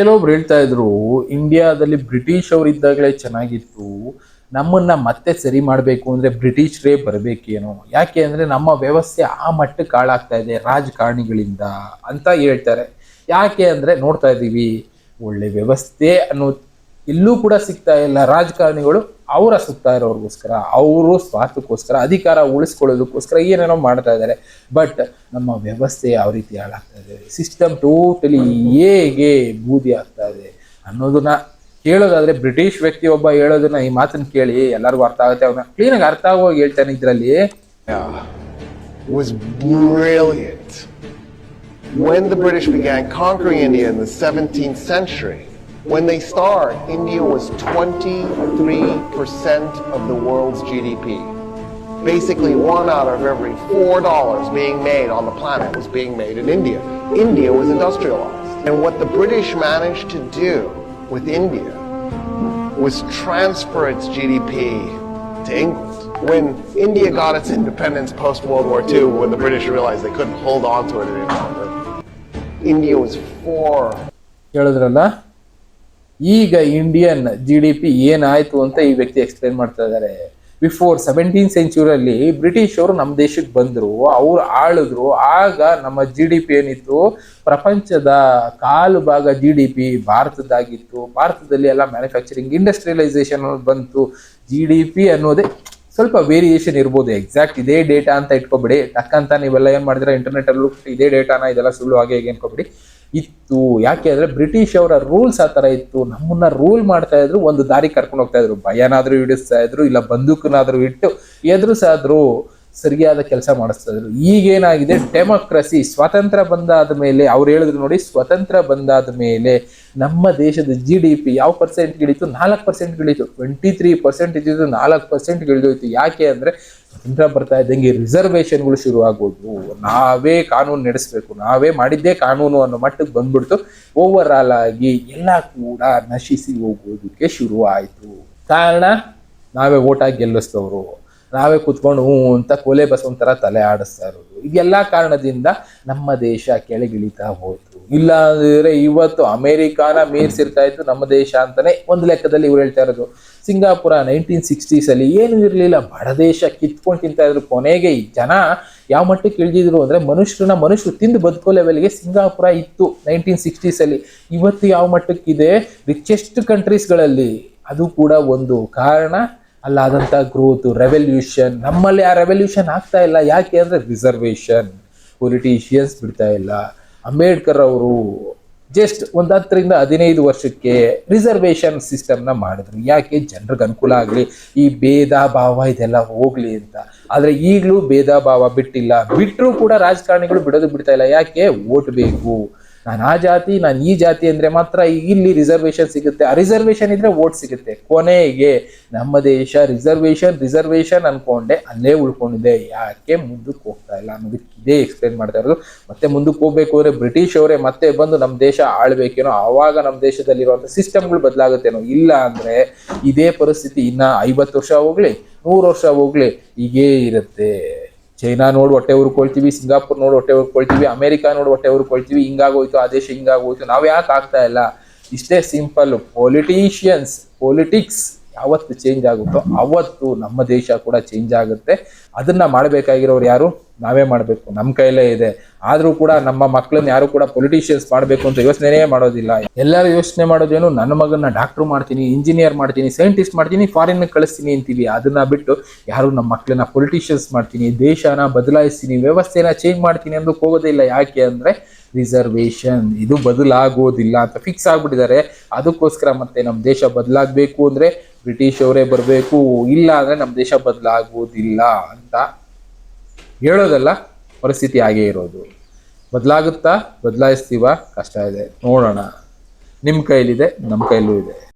ಕೆಲವೊಬ್ರು ಹೇಳ್ತಾ ಇದ್ರು, ಇಂಡಿಯಾದಲ್ಲಿ ಬ್ರಿಟಿಷ್ ಅವರು ಇದ್ದಾಗಲೇ ಚೆನ್ನಾಗಿತ್ತು. ನಮ್ಮನ್ನ ಮತ್ತೆ ಸರಿ ಮಾಡಬೇಕು ಅಂದ್ರೆ ಬ್ರಿಟಿಷರೇ ಬರಬೇಕೇನೋ. ಯಾಕೆ ಅಂದ್ರೆ ನಮ್ಮ ವ್ಯವಸ್ಥೆ ಆ ಮಟ್ಟಕ್ಕೆ ಹಾಳಾಗ್ತಾ ಇದೆ, ರಾಜಕಾರಣಿಗಳಿಂದ, ಅಂತ ಹೇಳ್ತಾರೆ. ಯಾಕೆ ಅಂದ್ರೆ ನೋಡ್ತಾ ಇದ್ದೀವಿ ಒಳ್ಳೆ ವ್ಯವಸ್ಥೆ ಅನ್ನೋ ಎಲ್ಲೂ ಕೂಡ ಸಿಗ್ತಾ ಇಲ್ಲ. ರಾಜಕಾರಣಿಗಳು ಅವರ ಸುತ್ತ ಇರೋರ್ಗೋಸ್ಕರ ಅವರು ಸ್ವಾರ್ಥಕ್ಕೋಸ್ಕರ ಅಧಿಕಾರ ಉಳಿಸ್ಕೊಳ್ಳೋದಕ್ಕೋಸ್ಕರ ಏನೇನೋ ಮಾಡ್ತಾ ಇದ್ದಾರೆ. ಬಟ್ ನಮ್ಮ ವ್ಯವಸ್ಥೆ ಯಾವ ರೀತಿ ಹಾಳಾಗ್ತಾ ಇದೆ? ಸಿಸ್ಟಮ್ ಟೋಟಲಿ ಹೇಗೆ ಬೂದಿ ಆಗ್ತಾ ಇದೆ ಅನ್ನೋದನ್ನ ಕೇಳೋದಾದ್ರೆ ಬ್ರಿಟಿಷ್ ವ್ಯಕ್ತಿ ಒಬ್ಬ ಹೇಳೋದನ್ನ ಈ ಮಾತನ್ನ ಕೇಳಿ ಎಲ್ಲರಿಗೂ ಅರ್ಥ ಆಗುತ್ತೆ. ಅವನ ಕ್ಲೀನಾಗಿ ಅರ್ಥ ಆಗೋಗಿ ಹೇಳ್ತಾನೆ ಇದ್ರಲ್ಲಿ. When the British began conquering India in the 17th century, when they start, India was 23% of the world's GDP. Basically, one out of every four dollars being made on the planet was being made in India. India was industrialized. And what the British managed to do with India was transfer its GDP to England. When India got its independence post World War II, when the British realized they couldn't hold on to it any longer, India was four ಹೇಳಿದ್ರಲ್ಲ ಈಗ Indian G D P ಏನಾಯ್ತು ಅಂತ ಈ ವ್ಯಕ್ತಿ explain ಮಾಡ್ತಾ ಇದ್ದಾರೆ. Before seventeen ಸೆಂಚುರಿಯಲ್ಲಿ British ಅವರು ನಮ್ಮ ದೇಶಕ್ಕೆ ಬಂದರು, ಅವ್ರು ಆಳಿದ್ರು, ಆಗ ನಮ್ಮ ಜಿ ಡಿ ಪಿ ಏನಿತ್ತು? ಪ್ರಪಂಚದ ಕಾಲು ಭಾಗ ಜಿ ಡಿ ಪಿ ಭಾರತದಾಗಿತ್ತು ಭಾರತದಲ್ಲಿ ಎಲ್ಲ ಮ್ಯಾನುಫ್ಯಾಕ್ಚರಿಂಗ್ ಇಂಡಸ್ಟ್ರಿಯಲೈಸೇಷನ್ ಬಂತು. ಜಿ ಡಿ ಪಿ ಅನ್ನೋದೇ ಸ್ವಲ್ಪ ವೇರಿಯೇಷನ್ ಇರ್ಬೋದು. ಎಕ್ಸಾಕ್ಟ್ ಇದೇ ಡೇಟಾ ಅಂತ ಇಟ್ಕೊಬಿಡಿ. ತಕ್ಕಂತ ನೀವೆಲ್ಲ ಏನ್ ಮಾಡಿದ್ರೆ ಇಂಟರ್ನೆಟ್ ಅಲ್ಲಿ ಇದೇ ಡೇಟಾನ ಇದೆಲ್ಲ ಸುಳ್ಳು ಹಾಗೆ ಹೇಗೆ ಅನ್ಕೊಬಿಡಿ. ಇತ್ತು. ಯಾಕೆ ಅಂದ್ರೆ ಬ್ರಿಟಿಷ್ ಅವರ ರೂಲ್ಸ್ ಆ ತರ ಇತ್ತು. ನಮ್ಮನ್ನ ರೂಲ್ ಮಾಡ್ತಾ ಇದ್ರು, ಒಂದು ದಾರಿ ಕರ್ಕೊಂಡು ಹೋಗ್ತಾ ಇದ್ರು. ಭಯನಾದ್ರೂ ಹಿಡಿಸ್ತಾ ಇದ್ರು, ಇಲ್ಲ ಬಂದೂಕನಾದ್ರೂ ಇಟ್ಟು ಎದುರಿಸಾದ್ರು ಸರಿಯಾದ ಕೆಲಸ ಮಾಡಿಸ್ತಾ ಇದ್ರು. ಈಗೇನಾಗಿದೆ? ಡೆಮೋಕ್ರಸಿ ಸ್ವಾತಂತ್ರ್ಯ ಬಂದಾದ ಮೇಲೆ, ಅವ್ರು ಹೇಳಿದ್ರು ನೋಡಿ ಸ್ವತಂತ್ರ ಬಂದಾದ ಮೇಲೆ ನಮ್ಮ ದೇಶದ ಜಿ ಡಿ ಪಿ ಯಾವ ಪರ್ಸೆಂಟ್ ಗಿಳಿತು? ನಾಲ್ಕು ಪರ್ಸೆಂಟ್ ಗಿಳಿತು. ಟ್ವೆಂಟಿ ತ್ರೀ ಪರ್ಸೆಂಟ್ ಇದ್ದಿದ್ದು ನಾಲ್ಕು ಪರ್ಸೆಂಟ್ ಗಿಳಿದೋಯ್ತು. ಯಾಕೆ ಅಂದ್ರೆ ಸ್ವತಂತ್ರ ಬರ್ತಾ ಇದ್ದಂಗೆ ರಿಸರ್ವೇಷನ್ಗಳು ಆಗೋದು. ನಾವೇ ಕಾನೂನು ನಡೆಸಬೇಕು. ನಾವೇ ಮಾಡಿದ್ದೇ ಕಾನೂನು ಅನ್ನೋ ಮಟ್ಟಕ್ಕೆ ಬಂದ್ಬಿಡ್ತು. ಓವರ್ ಆಲ್ ಆಗಿ ಎಲ್ಲ ಕೂಡ ನಶಿಸಿ ಹೋಗೋದಕ್ಕೆ ಶುರು ಆಯ್ತು ಕಾರಣ, ನಾವೇ ಓಟಾಗಿ ಗೆಲ್ಲಿಸ್ತವ್ರು ನಾವೇ ಕುತ್ಕೊಂಡು ಹ್ಞೂ ಅಂತ ಕೊಲೆ ಬಸ್ ಒಂಥರ ತಲೆ ಆಡಿಸ್ತಾ ಇರೋದು. ಇದೆಲ್ಲ ಕಾರಣದಿಂದ ನಮ್ಮ ದೇಶ ಕೆಳಗಿಳಿತಾ ಹೋಯ್ತು. ಇಲ್ಲ ಅಂದ್ರೆ ಇವತ್ತು ಅಮೇರಿಕಾನ ಮೀರ್ಸಿರ್ತಾ ಇತ್ತು ನಮ್ಮ ದೇಶ ಅಂತಾನೆ ಒಂದು ಲೆಕ್ಕದಲ್ಲಿ ಇವ್ರು ಹೇಳ್ತಾ ಇರೋದು. ಸಿಂಗಾಪುರ ನೈನ್ಟೀನ್ ಸಿಕ್ಸ್ಟೀಸ್ ಅಲ್ಲಿ ಏನು ಇರಲಿಲ್ಲ. ಬಡ ದೇಶ ಕಿತ್ಕೊಂಡು ತಿಂತಾ ಇದ್ರು. ಕೊನೆಗೆ ಈ ಜನ ಯಾವ ಮಟ್ಟಕ್ಕೆ ಇಳಿದಿದ್ರು ಅಂದ್ರೆ ಮನುಷ್ಯರನ್ನ ಮನುಷ್ಯರು ತಿಂದು ಬದುಕೋ ಲೆವೆಲ್ಗೆ ಸಿಂಗಾಪುರ ಇತ್ತು ನೈನ್ಟೀನ್ ಸಿಕ್ಸ್ಟೀಸ್ ಅಲ್ಲಿ. ಇವತ್ತು ಯಾವ ಮಟ್ಟಕ್ಕಿದೆ? ರಿಚೆಸ್ಟ್ ಕಂಟ್ರೀಸ್ಗಳಲ್ಲಿ ಅದು ಕೂಡ ಒಂದು ಕಾರಣ. ಅಲ್ಲಾದಂಥ ಗ್ರೋತ್ ರೆವಲ್ಯೂಷನ್ ನಮ್ಮಲ್ಲಿ ಆ ರೆವಲ್ಯೂಷನ್ ಆಗ್ತಾ ಇಲ್ಲ. ಯಾಕೆ ಅಂದರೆ ರಿಸರ್ವೇಷನ್ ಪೊಲಿಟಿಷಿಯನ್ಸ್ ಬಿಡ್ತಾ ಇಲ್ಲ. ಅಂಬೇಡ್ಕರ್ ಅವರು ಜಸ್ಟ್ ಒಂದು ಹತ್ತರಿಂದ ಹದಿನೈದು ವರ್ಷಕ್ಕೆ ರಿಸರ್ವೇಷನ್ ಸಿಸ್ಟಮ್ನ ಮಾಡಿದ್ರು. ಯಾಕೆ? ಜನರಿಗೆ ಅನುಕೂಲ ಆಗಲಿ. ಈ ಭೇದ ಭಾವ ಇದೆಲ್ಲ ಹೋಗ್ಲಿ ಅಂತ. ಆದ್ರೆ ಈಗಲೂ ಭೇದ ಭಾವ ಬಿಟ್ಟಿಲ್ಲ. ಬಿಟ್ಟರೂ ಕೂಡ ರಾಜಕಾರಣಿಗಳು ಬಿಡೋದು ಬಿಡ್ತಾ ಇಲ್ಲ. ಯಾಕೆ? ಓಟ್ ಬೇಕು. ನಾನು ಆ ಜಾತಿ, ನಾನು ಈ ಜಾತಿ ಅಂದ್ರೆ ಮಾತ್ರ ಇಲ್ಲಿ ರಿಸರ್ವೇಶನ್ ಸಿಗುತ್ತೆ. ಆ ರಿಸರ್ವೇಶನ್ ಇದ್ರೆ ಓಟ್ ಸಿಗುತ್ತೆ. ಕೊನೆಗೆ ನಮ್ಮ ದೇಶ ರಿಸರ್ವೇಶನ್ ರಿಸರ್ವೇಶನ್ ಅನ್ಕೊಂಡೆ ಅಲ್ಲೇ ಉಳ್ಕೊಂಡಿದೆ. ಯಾಕೆ ಮುಂದಕ್ಕೆ ಹೋಗ್ತಾ ಇಲ್ಲ ಅನ್ನೋದಕ್ಕೆ ಇದೇ ಎಕ್ಸ್ಪ್ಲೇನ್ ಮಾಡ್ತಾ ಇರೋದು. ಮತ್ತೆ ಮುಂದಕ್ಕೆ ಹೋಗ್ಬೇಕು ಅಂದ್ರೆ ಬ್ರಿಟಿಷ್ ಅವರೇ ಮತ್ತೆ ಬಂದು ನಮ್ಮ ದೇಶ ಆಳ್ಬೇಕೇನೋ, ಆವಾಗ ನಮ್ಮ ದೇಶದಲ್ಲಿರುವಂಥ ಸಿಸ್ಟಮ್ಗಳು ಬದಲಾಗುತ್ತೇನೋ, ಇಲ್ಲ ಅಂದ್ರೆ ಇದೇ ಪರಿಸ್ಥಿತಿ ಇನ್ನ ಐವತ್ತು ವರ್ಷ ಹೋಗ್ಲಿ, ನೂರು ವರ್ಷ ಹೋಗ್ಲಿ, ಹೀಗೇ ಇರುತ್ತೆ. ಚೈನಾ ನೋಡು ಹೊಟ್ಟೆ ಉರ್ಕೊಳ್ತೀವಿ ಸಿಂಗಾಪುರ್ ನೋಡಿ ಹೊಟ್ಟೆ ಉರ್ಕೊಳ್ತೀವಿ ಅಮೆರಿಕ ನೋಡಿ ಹೊಟ್ಟೆ ಉರ್ಕೊಳ್ತೀವಿ ಹಿಂಗಾಗೋಯ್ತು, ಆ ದೇಶ ಹಿಂಗಾಗೋಯ್ತು, ನಾವು ಯಾಕೆ ಆಗ್ತಾ ಇಲ್ಲ? ಇಷ್ಟೇ ಸಿಂಪಲ್ ಪೊಲಿಟೀಷಿಯನ್ಸ್ ಪೊಲಿಟಿಕ್ಸ್ ಯಾವತ್ತು ಚೇಂಜ್ ಆಗುತ್ತೋ ಅವತ್ತು ನಮ್ಮ ದೇಶ ಕೂಡ ಚೇಂಜ್ ಆಗುತ್ತೆ. ಅದನ್ನ ಮಾಡಬೇಕಾಗಿರೋರು ಯಾರು? ನಾವೇ ಮಾಡಬೇಕು. ನಮ್ಮ ಕೈಲೇ ಇದೆ. ಆದರೂ ಕೂಡ ನಮ್ಮ ಮಕ್ಕಳನ್ನ ಯಾರು ಕೂಡ ಪೊಲಿಟಿಷಿಯನ್ಸ್ ಮಾಡಬೇಕು ಅಂತ ಯೋಚನೆನೇ ಮಾಡೋದಿಲ್ಲ. ಎಲ್ಲರೂ ಯೋಚನೆ ಮಾಡೋದೇನು ನನ್ನ ಮಗನ್ನ ಡಾಕ್ಟರ್ ಮಾಡ್ತೀನಿ ಇಂಜಿನಿಯರ್ ಮಾಡ್ತೀನಿ ಸೈಂಟಿಸ್ಟ್ ಮಾಡ್ತೀನಿ ಫಾರಿನ್ ಕಳಿಸ್ತೀನಿ ಅಂತೀವಿ. ಅದನ್ನ ಬಿಟ್ಟು ಯಾರು ನಮ್ಮ ಮಕ್ಕಳನ್ನ ಪೊಲಿಟಿಷಿಯನ್ಸ್ ಮಾಡ್ತೀನಿ, ದೇಶನ ಬದಲಾಯಿಸ್ತೀನಿ, ವ್ಯವಸ್ಥೆನ ಚೇಂಜ್ ಮಾಡ್ತೀನಿ ಅಂದಕ್ಕೆ ಹೋಗೋದಿಲ್ಲ ಯಾಕೆ ಅಂದರೆ ರಿಸರ್ವೇಷನ್ ಇದು ಬದಲಾಗೋದಿಲ್ಲ ಅಂತ ಫಿಕ್ಸ್ ಆಗ್ಬಿಟ್ಟಿದ್ದಾರೆ. ಅದಕ್ಕೋಸ್ಕರ ಮತ್ತೆ ನಮ್ಮ ದೇಶ ಬದಲಾಗಬೇಕು ಅಂದರೆ ಬ್ರಿಟಿಷ್ ಅವರೇ ಬರಬೇಕು. ಇಲ್ಲ ಅಂದರೆ ನಮ್ಮ ದೇಶ ಬದಲಾಗೋದಿಲ್ಲ ಅಂತ ಹೇಳೋದಲ್ಲ ಪರಿಸ್ಥಿತಿ ಹಾಗೇ ಇರೋದು. ಬದಲಾಗುತ್ತಾ ಬದಲಾಯಿಸ್ತೀವ ಕಷ್ಟ ಇದೆ. ನೋಡೋಣ. ನಿಮ್ಮ ಕೈಲಿದೆ ನಮ್ಮ ಕೈಲೂ ಇದೆ.